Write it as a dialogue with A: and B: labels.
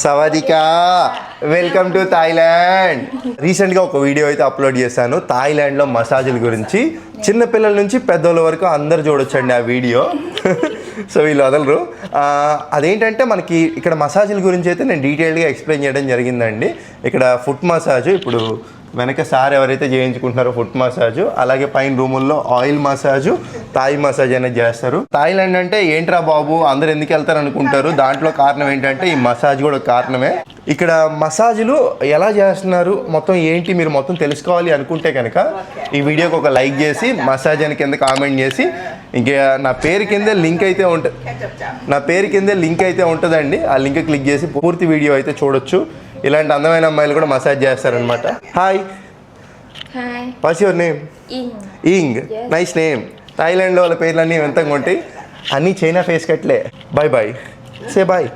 A: సవాదికా welcome to Thailand. రీసెంట్గా ఒక video అయితే అప్లోడ్ చేశాను. థాయిలాండ్లో మసాజుల గురించి. చిన్నపిల్లల నుంచి పెద్దోళ్ళ వరకు అందరు చూడొచ్చండి ఆ వీడియో. సో వీళ్ళు వదలరు. అదేంటంటే మనకి ఇక్కడ మసాజుల గురించి అయితే నేను డీటెయిల్డ్గా ఎక్స్ప్లెయిన్ చేయడం జరిగిందండి. ఇక్కడ ఫుట్ మసాజ్ ఇప్పుడు వెనక సార్ ఎవరైతే చేయించుకుంటున్నారో ఫుట్ మసాజ్ అలాగే పైన రూముల్లో ఆయిల్ మసాజ్ తాయి మసాజ్ అనేది చేస్తారు. థాయిలాండ్ అంటే ఏంట్రా బాబు? అందరు ఎందుకు వెళ్తారు అనుకుంటారు? దాంట్లో కారణం ఏంటంటే ఈ మసాజ్ కూడా ఒక కారణమే. ఇక్కడ మసాజులు ఎలా చేస్తున్నారు? మొత్తం ఏంటి? మీరు మొత్తం తెలుసుకోవాలి అనుకుంటే కనుక ఈ వీడియోకి ఒక లైక్ చేసి మసాజ్ అని కింద కామెంట్ చేసి ఇంకా నా పేరు కిందే లింక్ అయితే ఉంటుంది నా పేరు కిందే లింక్ అయితే ఉంటుందండి. ఆ లింక్ క్లిక్ చేసి పూర్తి వీడియో అయితే చూడొచ్చు. ఇలాంటి అందమైన అమ్మాయిలు కూడా మసాజ్ చేస్తారనమాట హాయ్ వాట్స్ యువర్ నేమ్. ఇంగ్ నైస్ నేమ్ థాయిలాండ్లో వాళ్ళ పేర్లు అన్నీ ఎంతంగా ఉంటాయి. అన్నీ చైనా ఫేస్ కట్లే బాయ్ బాయ్ సే బాయ్